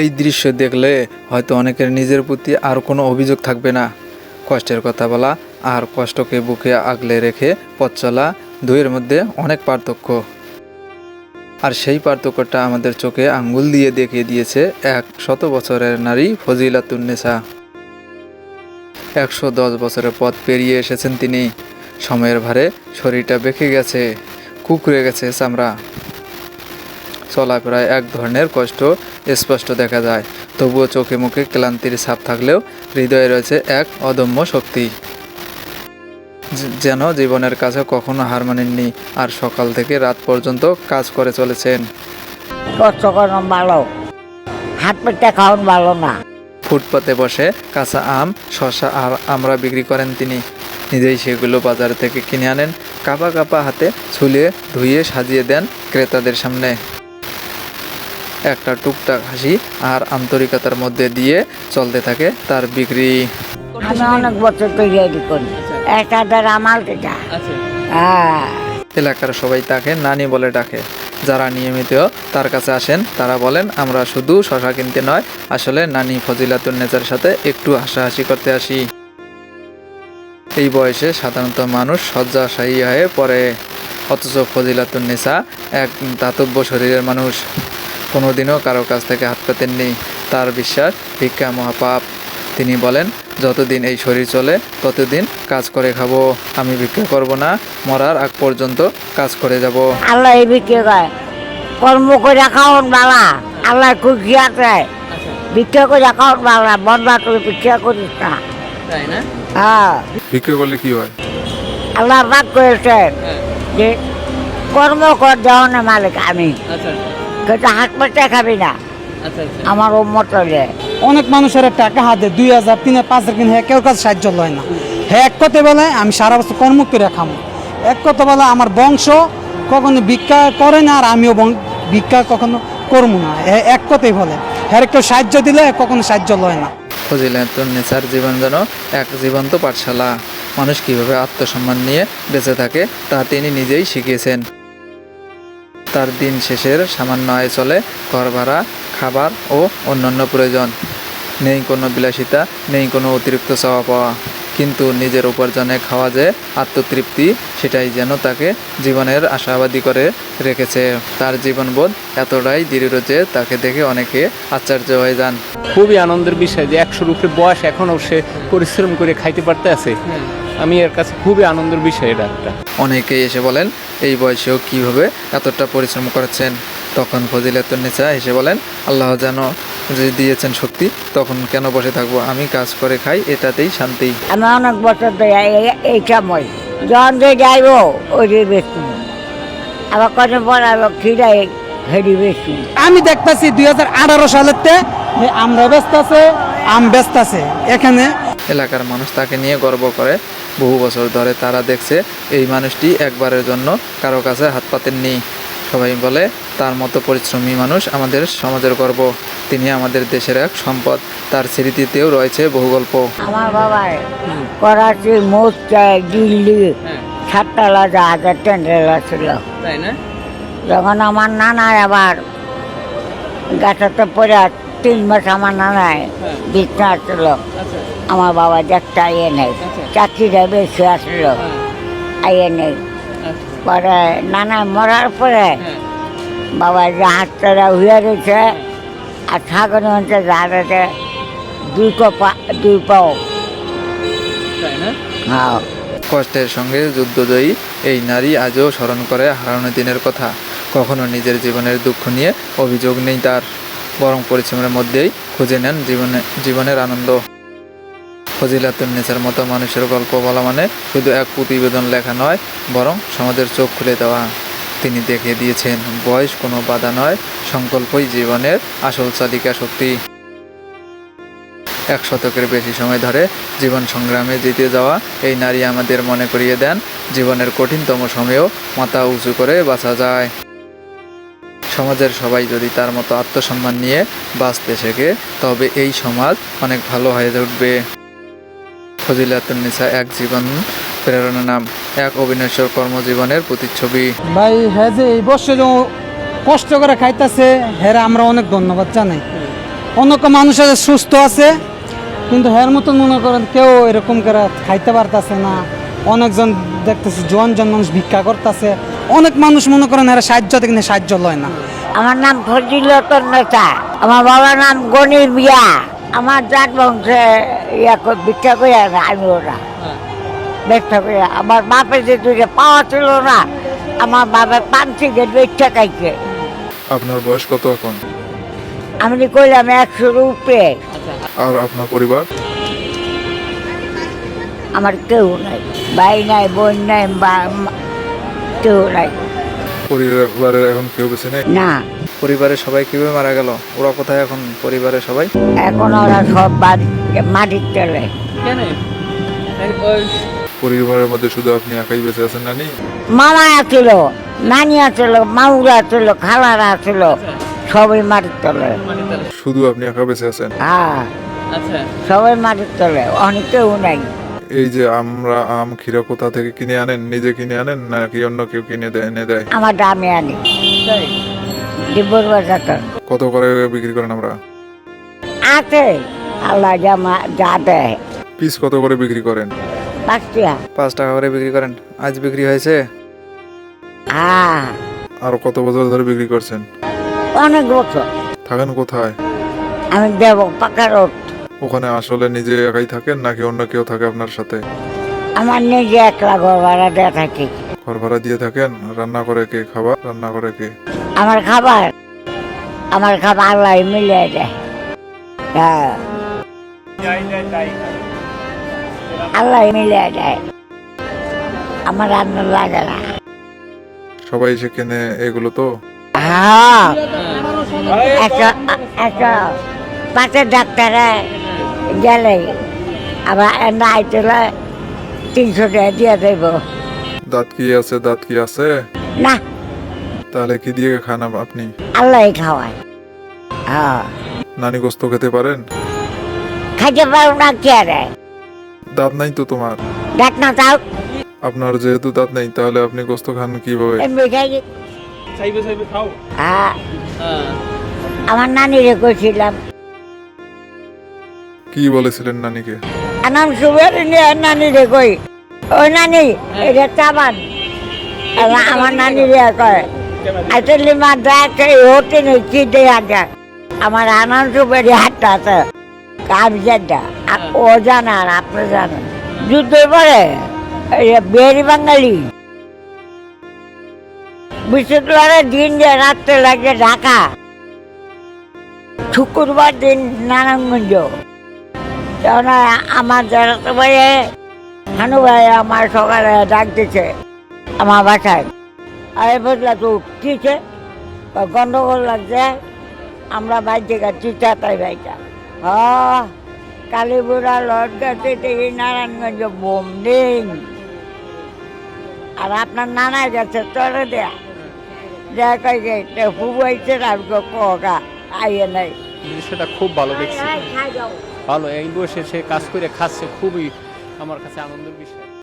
এই দৃশ্য দেখলে হয়তো অনেকের নিজের প্রতি আর কোনো অভিযোগ থাকবে না। কষ্টের কথা বলা আর কষ্টকে বুকে আগলে রেখে পথ চলা দুইয়ের মধ্যে অনেক পার্থক্য। আর সেই পার্থক্যটা আমাদের চোখে আঙ্গুল দিয়ে দেখিয়ে দিয়েছে এক শত বছরের নারী ফজিলাতুন্নেসা একশো দশ বছরের পথ পেরিয়ে এসেছেন তিনি। সময়ের ভারে শরীরটা বেঁকে গেছে, কুকড়ে গেছে চামড়া। চলাফেরায় এক ধরনের কষ্ট স্পষ্ট দেখা যায়। তবুও চোখে মুখে ক্লান্তির ছাপ থাকলেও হৃদয়ে রয়েছে এক অদম্য শক্তি। যেন জীবনের কাছে কখনো হার মানেননি আর সকাল থেকে রাত পর্যন্ত কাজ করে চলেছেন। কষ্ট করানো ভালো। হাত পেটে খাওয়ান ভালো না। ফুটপাতে বসে কাঁচা আম শসা আর আমরা বিক্রি করেন তিনি। নিজেই সেগুলো বাজার থেকে কিনে আনেন। কাপা কাপা হাতে ছুলিয়ে ধুইয়ে সাজিয়ে দেন ক্রেতাদের সামনে। একটা টুকটাক হাসি আর আন্তরিকতার মধ্যে দিয়ে চলতে থাকে তার বিক্রি। আমি অনেক বছর তৈরি করি। দ্বারা আমার হ্যাঁ। এলাকার সবাই তাকে নানি বলে ডাকে। যারা নিয়মিত তার কাছে আসেন তারা বলেন আমরা শুধু শশা কিনতে নয় আসলে নানি ফজিলাতুন্নেজার সাথে একটু হাসাহাসি করতে আসি। এই বয়সে সাধারণত মানুষ শয্যাশায়ী হয়ে পড়ে। অথচ ফজিলাতুন্নেসা এক দাতব্য শরীরের মানুষ। কোনোদিনও কারও কাছ থেকে হাত পেতেননি তার বিশ্বাস ভিক্ষা মহাপাপ। তিনি বলেন যতদিন এই শরীর চলে ততদিন কাজ করে খাব। আমি ভিক্ষা করব না মরার আগ পর্যন্ত কাজ করে যাব। আল্লাহ এই বিক্রি করে। কর্ম করে খাওয়ান বালা। আল্লাহ খুশি আছে। বিক্রি করে খাওয়ান বালা। বন্ধা করে ভিক্ষা করিস না। তাই না? হ্যাঁ। বিক্রি করলে কি হয়? আল্লাহ বাদ করেছেন যে কর্ম কর দেওয়ানের মালিক আমি। আচ্ছা। কিন্তু হাত পেটে খাবি না। আচ্ছা আচ্ছা। আমার উম্মত হলে অনেক মানুষের টাকা হাতে দুই হাজার তিন হাজার পাঁচ হাজার কিনে কেউ কাছে সাহায্য লয় না। হ্যাঁ এক কথা বলে আমি সারা বছর কর্ম করে খামো। এক কথা বলে আমার বংশ কখনো ভিক্ষা করে না আর আমিও বং- ভিক্ষা কখনো করব না। হ্যাঁ এক কথাই বলে। হ্যাঁ কেউ সাহায্য দিলে কখনো সাহায্য লয় না। ফজিলাতুন্নেসার জীবন যেন এক জীবন্ত পাঠশালা। মানুষ কীভাবে আত্মসম্মান নিয়ে বেঁচে থাকে তা তিনি নিজেই শিখিয়েছেন। তার দিন শেষের সামান্য আয় চলে ঘর ভাড়া খাবার ও অন্যান্য প্রয়োজন। নেই কোনো বিলাসিতা নেই কোনো অতিরিক্ত চাওয়া পাওয়া। কিন্তু নিজের উপার্জনে খাওয়া যে আত্মতৃপ্তি সেটাই যেন তাকে জীবনের আশাবাদী করে রেখেছে। তার জীবনবোধ এতটাই দৃঢ় যে তাকে দেখে অনেকে আশ্চর্য হয়ে যান। খুবই আনন্দের বিষয় যে একশো উপরে বয়স এখনও সে পরিশ্রম করে খাইতে পারতে আছে। আমি এর কাছে খুবই আনন্দের বিষয় এটা একটা। অনেকেই এসে বলেন এই বয়সেও কীভাবে এতটা পরিশ্রম করেছেন? তখন ফজিলাতুন্নেসা এসে বলেন আল্লাহ যেন যে দিয়েছেন শক্তি তখন কেন বসে থাকব? আমি কাজ করে খাই এটাতেই শান্তি। আমি অনেক বছর ধরে এই- সময়। যখন যে যাইব ওই যে বেশি। আবার পর আবার খিরাই হেডি বেশি। আমি দেখতেছি দুই হাজার আঠারো সালের আমরা ব্যস্ত আছে আম ব্যস্ত আছে। এখানে এলাকার মানুষ তাকে নিয়ে গর্ব করে। বহু বছর ধরে তারা দেখছে এই মানুষটি একবারের জন্য কারও কাছে হাত পাতেননি। সবাই বলে তার মতো পরিশ্রমী মানুষ আমাদের সমাজের গর্ব। তিনি আমাদের দেশের এক সম্পদ। তার স্মৃতিতেও রয়েছে বহু গল্প। আমার বাবার করাচি মুস্তাই দিল্লি সাততলা জাহাজের টেন্ডেলা ছিল। যখন আমার নানা আবার গাছাতে পড়ে তিন মাস আমার নানায় বিছনা ছিল আচ্ছা। আমার বাবা দেখতে আইয়ে নেই। চাকরিটা বেশি আসলো। আইয়ে নেই। আচ্ছা। পরে নানা মরার পরে হ্যাঁ। বাবা জাহাজটা হয়ে। রয়েছে আর ঠাকুর হচ্ছে জাহাজে দুই কো পা দুই পাও। হ্যাঁ। কষ্টের সঙ্গে যুদ্ধজয়ী এই নারী আজও স্মরণ করে হারানো দিনের কথা। কখনো নিজের জীবনের দুঃখ নিয়ে অভিযোগ নেই তার। বরং পরিশ্রমের মধ্যেই খুঁজে নেন জীবনে, জীবনের আনন্দ। ফজিলাতুন্নেসার মতো মানুষের গল্প বলা মানে শুধু এক প্রতিবেদন লেখা নয়, বরং সমাজের চোখ খুলে দেওয়া। তিনি দেখিয়ে দিয়েছেন, বয়স কোনো বাধা নয়, সংকল্পই জীবনের আসল চালিকা শক্তি। এক শতকের বেশি সময় ধরে জীবন সংগ্রামে জিতে যাওয়া এই নারী আমাদের মনে করিয়ে দেন, জীবনের কঠিনতম সময়েও মাথা উঁচু করে বাঁচা যায়। সমাজের সবাই যদি তার মতো আত্মসম্মান নিয়ে বাঁচতে শেখে, তবে এই সমাজ অনেক ভালো হয়ে উঠবে। ফজিলাতুন্নিসা, এক জীবন প্রেরণা নাম, এক অবিনশ্বর কর্মজীবনের প্রতিচ্ছবি। ভাই হ্যাঁ যে এই বছর কষ্ট করে খাইতেছে হ্যাঁ আমরা অনেক ধন্যবাদ জানাই। অনেক মানুষ আছে, সুস্থ আছে, কিন্তু হের মতন মনে করেন কেউ এরকম করে খাইতে পারতাছে না। অনেকজন দেখতেছি জন জন মানুষ ভিক্ষা করতেছে। অনেক মানুষ মনে করেন এরা সাহায্য দেখেন সাহায্য লয় না। আমার নাম ফজিলতন নেতা। আমার বাবার নাম গনির বিয়া আমার জাত বংশে ইয়া ভিক্ষা করে না আমি ওরা ভিক্ষা করে আমার বাপের যে দুইটা পাওয়া ছিল না আমার বাবার পান সিগারেট ভিক্ষা খাইছে। আপনার বয়স কত এখন? আমি কইলাম একশোর উপরে। আচ্ছা আর আপনার পরিবার? আমার কেউ নাই ভাই নাই বোন নাই বা মা- কেউ নাই পরিবারের এখন কেউ বেছে নেই? না। পরিবারের সবাই কীভাবে মারা গেল? ওরা কোথায় এখন পরিবারের সবাই? এখন ওরা সব বাড়ি মাটির তেলে। পরিবারের মধ্যে শুধু আপনি একাই বেঁচে আছেন নানি? মামা আছিল নানি আছিল মাউরা আছিল খালারা আছিল সবাই মাটির তলে। শুধু আপনি একা বেঁচে আছেন? হ্যাঁ। আচ্ছা। সবাই মাটির তলে অনেক কেউ নাই। এই যে আমরা আম ক্ষীরা কোথা থেকে কিনে আনেন? নিজে কিনে আনেন নাকি অন্য কেউ কিনে দেয় এনে দেয়? আমার দামে আনি। বাজার কত করে বিক্রি করেন আমরা? আছে। আল্লাহ জামা যা দেয়। পিস কত করে বিক্রি করেন? পাঁচটিয়া পাঁচ টাকা করে বিক্রি করেন। আজ বিক্রি হয়েছে? হ্যাঁ। আর কত বছর ধরে বিক্রি করছেন? অনেক বছর। থাকেন কোথায়? আমি দেব পাকা রোড। ওখানে আসলে নিজে একাই থাকেন নাকি অন্য কেউ থাকে আপনার সাথে? আমার নিজে একলা ঘর ভাড়া দেওয়া থাকি। ঘর ভাড়া দিয়ে থাকেন? রান্না করে কে খাবার রান্না করে কে? আমার খাবার আমার খাবার আল্লাহ মিলিয়ে দেয়। হ্যাঁ। আল্লাহ মিলিয়ে দেয়। আমার রান্না লাগে না। সবাই এসে কেনে এগুলো তো? হ্যাঁ। একটা একটা পাশের ডাক্তারে গেলে আবার নাই চলে তিনশো টাকা দিয়ে দেব। দাঁত কি আছে দাঁত কি আছে? না। তাহলে কি দিয়ে খান আপ- আপনি? আল্লাহ খাওয়ায়। হ্যাঁ। নানি গোস্ত খেতে পারেন? খাইতে পারো না কে রে দাঁত নাই তো তোমার? দেখ না তাও। আপনার যেহেতু দাঁত নেই তাহলে আপনি গোস্ত খান কীভাবে? হ্যাঁ। হ্যাঁ। আমার নানিরে কইছিলাম কি বলেছিলেন নানিকে? নাম সুবের নিয়ে নানিরে কই? ওই নানি এটা চাবান। আমার নানিরে কয় আসলে মা দেখে হতে নেই কি দেয়া যায় আমার আনন্দ সুবের হাতটা আছে। আমি যেটা ও জানে আর আপনি জানেন। যুদ্ধের পরে এই বিহারি বাঙালি। বৃহস্পতিবারের দিন যে রাত্রে লাগে ঢাকা। শুক্রবার দিন নারায়ণগঞ্জ। কেন আমার যারা তো ভাইয়ে হানু ভাই আমার সকালে ডাক দিছে আমার বাসায়। আরে বুঝলা তো কিছে গন্ডগোল লাগছে। আমরা বাইর থেকে চিঠা তাই ভাইটা। হ কালীপুরা লট গাছে দেখি নারায়ণগঞ্জ বোম দিন। আর আপনার নানার গেছে চলে দেয়া। দেয়া কই যে হুবাইছে আর কোকা আইয়ে নাই। দৃশ্যটা খুব ভালো দেখছি। খাই যাও ভালো এই বসে সে কাজ করে খাচ্ছে খুবই আমার কাছে আনন্দের বিষয়।